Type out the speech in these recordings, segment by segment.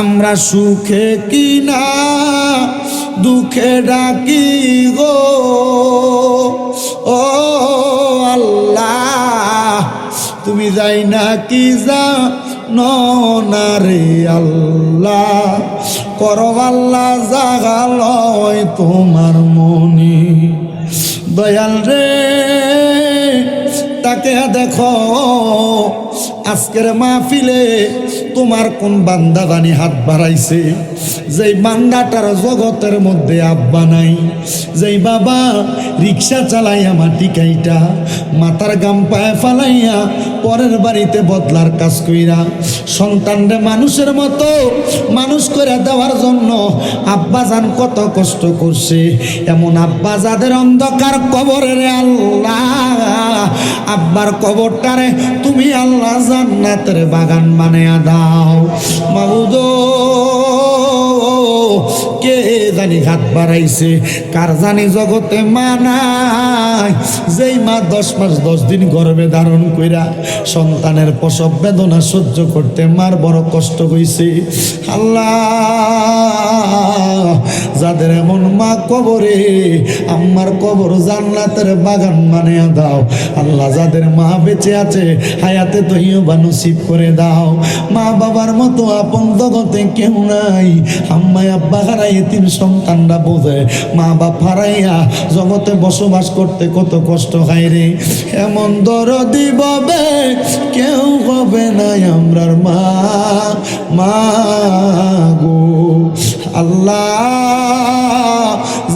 আমরা সুখে কিনা, দুঃখে ডাকি গো। ও আল্লাহ, তুমি যাই না কি যা না রে আল্লাহ? করো আল্লাহ জাগালয় তোমার মনি। দয়াল রে, তাকে দেখো, আজকের মাহফিলে তোমার কোন বান্দা জানি হাত বাড়াইছে? যেই বান্দাটার জগতের মধ্যে আব্বা নাই, যেই বাবা রিক্সা চালাইয়া মাটি কাইটা, মাথার গাম পায়ে ফালাইয়া পরের বাড়িতে বদলার কাজ কইরা, সন্তানরে মানুষের মতো মানুষ করে দেওয়ার জন্য আব্বা যান কত কষ্ট করছে। এমন আব্বা যাদের অন্ধকার কবরের আল্লাহ, আব্বার কবরটারে তুমি আল্লাহ জান্নাতের বাগান বানিয়ে দাও মাহুদো কে জানি হাত বাড়াইছে, কার জানি জগতে মানাই যেই মা দশ মাস দশ দিন গর্ভে ধারণ কইরা সন্তানের প্রসব বেদনা সহ্য করতে মার বড় কষ্ট হইছে। আল্লাহ, যাদের কবরে, আম্মার কবর জান্নাতের বাগান বানিয়ে দাও। আল্লাহ যাদের মা বেঁচে আছে, হায়াতে তৈও বা নসিব করে দাও। মা বাবার মতো আপন জগতে কেউ নাই। আম্মাই আব্বা হারাই তিন সন্তানরা বোঝে, মা বাপ হারাইয়া জগতে বসবাস করতে কত কষ্ট হয় রে। এমন দরদি ববে কেউ হবে না আমরার মা মা গো। আল্লাহ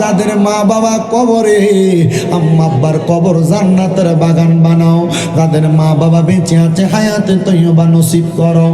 যাদের মা বাবা কবরে। আম্মা আব্বার কবর জান্নাতের বাগান বানাও। তাদের মা বাবা বেঁচে আছে, হায়াতে তৈবা নসিব করো।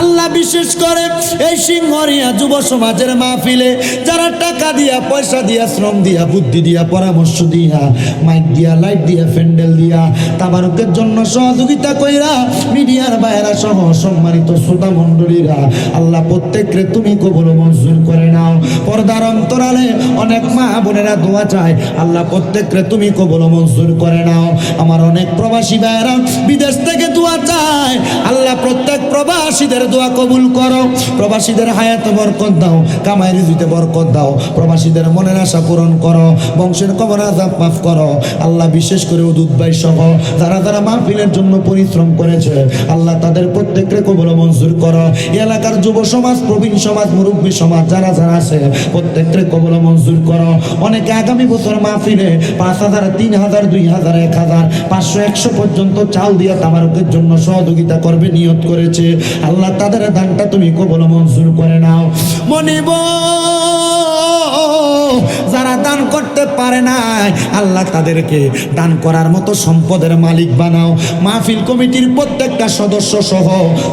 আল্লাহ বিশেষ করে এই সিংহরিয়া যুব সমাজের মাহফিলে যারা টাকা দিয়া, পয়সা দিয়া, শ্রম দিয়া, বুদ্ধি দিয়া, পরামর্শ দিয়া, মাইক দিয়া, লাইট দিয়া প্যান্ডেল দিয়া, তাবারকের জন্য সহযোগিতা কইরা মিডিয়ার বাইরা সহ সম্মানিত শ্রোতা মণ্ডলীরা, আল্লাহ প্রত্যেককে তুমি কবল মঞ্জুর করে নাও। পর্দার অন্তরালে অনেক মা বোনেরা দোয়া চায় আল্লাহ, প্রত্যেককে তুমি কবল মঞ্জুর করে নাও। আমার অনেক প্রবাসী ভাইয়েরা বিদেশ থেকে দোয়া চায়। আল্লাহ, প্রত্যেক প্রবাসীদের দোয়া কবুল করো। প্রবাসীদের হায়াতে বরকত দাও, কামাই রিজিতে বরকত দাও। প্রবাসীদের মনের আশা পূরণ করো, বংশের কবর আজাব মাফ করো। আল্লাহ, বিশেষ করে উদুত ভাই সহ যারা যারা মাহফিলের জন্য পরিশ্রম করেছে, আল্লাহ, তাদের প্রত্যেককে কবল মঞ্জুর করো। এলাকার যুব সমাজ, প্রবীণ সমাজ, মুরব্বী সমাজ, যারা যারা আছে, প্রত্যেককে কবল মঞ্জুর করো। অনেকে আগামী বছর মাহফিলে পাঁচ হাজার, তিন হাজার, দুই হাজার, এক হাজার, পাঁচশো, একশো পর্যন্ত চাল দিয়ে তামারকের জন্য সহযোগিতা করবে, নিয়ত করেছে। আল্লাহ তাদের দানটা তুমি কবল মঞ্জুর করে নাও। মনে করতে পারে নাই। আল্লাহ তাদেরকে দান করার মতো সম্পদের মালিক বানাও। মাহফিল কমিটির প্রত্যেকটা সদস্য সহ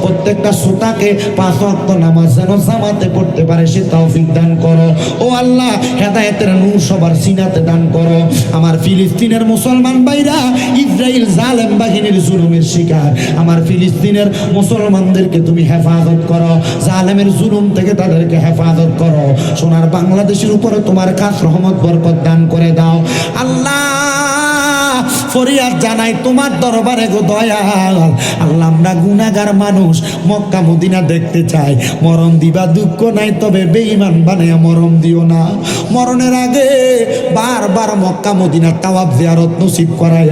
প্রত্যেকটা শ্রোতাকে পাঁচ অক্ট নামাজ যেন জামাতে পড়তে পারে, সে তৌফিক দান করো। ও আল্লাহ, হেদায়েতের নূর সবার সিনাতে দান করো। আমার ফিলিস্তিনের মুসলমান ভাইরা ইসরায়েল জালেম বাহিনীর জুলুমের শিকার। আমার ফিলিস্তিনের মুসলমানদেরকে তুমি হেফাজত করো। জালেমের জুলুম থেকে তাদেরকে হেফাজত করো। সোনার বাংলাদেশের উপরে তোমার কাজ রহমত, বরকত দান করে দাও। আল্লাহ, ফরিয়াদ জানাই তোমার দরবারে গো দয়াল। আল্লাহ, আমরা গুনাগার মানুষ, মক্কা, মদিনা দেখতে চাই। মরণ দিবা দুঃখ নাই, তবে বেঈমান বানায় মরণ দিও না। মরণের আগে বারবার মক্কা মদিনা তাওয়াব জিয়ারত নসিব করায়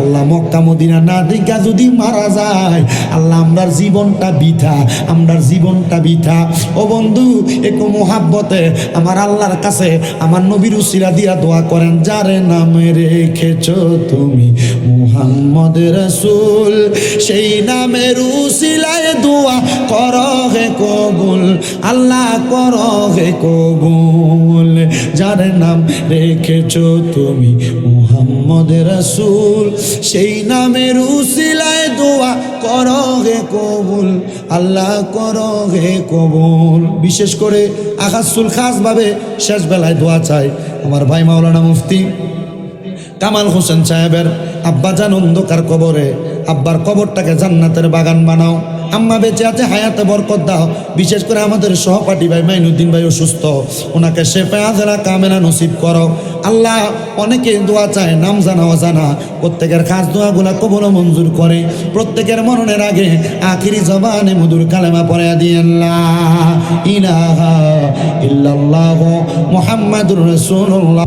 আল্লাহ মক্কা মদিনা না দেখা যদি মারা যায়, আল্লাহ আমরার জীবনটা বিথা, আমরার জীবনটা বিথা। ও বন্ধু একটু মোহাব্বতে আমার আল্লাহর কাছে আমার নবীর উসিরা দিয়া দোয়া করেন, যারে নামে রেখেছ তুমি মুহাম্মদ রসুল, সেই নামের উসিলায় দোয়া কর। কবুল, আল্লাহ কর হে কবুল। যার নাম রেখেছ তুমি মুহাম্মদ রসুল, সেই নামের উসিলায় দোয়া কর হে কবুল, আল্লাহ কর হে কবুল। বিশেষ করে আকাশুল খাসভাবে শেষ বেলায় দোয়া চাই আমার ভাই মাওলানা মুফতি কামাল হোসেন সাহেবের, আব্বা জান অন্ধকার কবরে, আব্বার কবরটাকে জান্নাতের বাগান বানাও। আম্মা বেঁচে আছে, হায়াতে বরকত দাও। বিশেষ করে আমাদের সহপাঠী ভাই মাইনুদ্দিন ভাই অসুস্থ। ওনাকে শেফে আজরা কামেলা নসিব করো। আল্লাহ অনেকে দোয়া চায়, নাম জানা। অজানা প্রত্যেকের খাস দোয়াগুলা কবল মঞ্জুর করে। প্রত্যেকের মরণের আগে আখিরি জবানে মধুর কালেমা পরে দিয়ে আল্লাহ, ইলাহা ইল্লাল্লাহ, মুহাম্মাদুর রাসূলুল্লাহ।